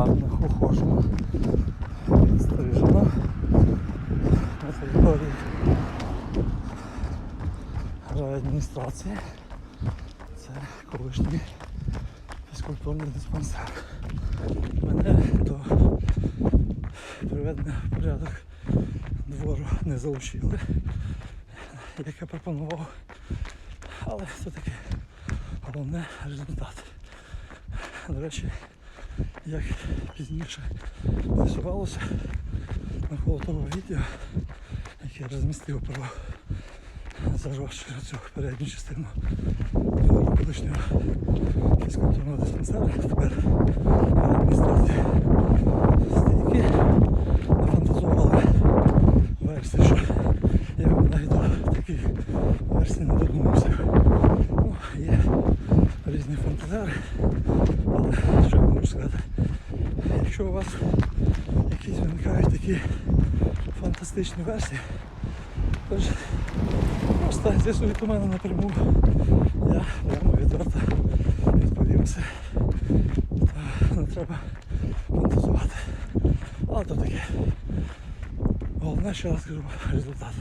гарно, ухожено, підстрижено на території райадміністрації. Це колишній фізкультурний диспансер. Мене до приведення в порядок двору не залучили, як я пропонував. Але все-таки головне результат. До речі, як пізніше з'ясувалося навколо того відео, яке розмістив про заживши цю передню частину колишнього фізкультурного диспансеру, тепер адміністрації стійки нафантазували версію, що я навіть до таких версій не додумався. Ну, є різні фантазери, можу сказати? Якщо у вас якісь виникають такі фантастичні версії, то ж просто з'ясуйте мене напряму. Я прямо відверто відповім все. Та не треба фантазувати. Але то таке. Головне, ще раз кажу, результат.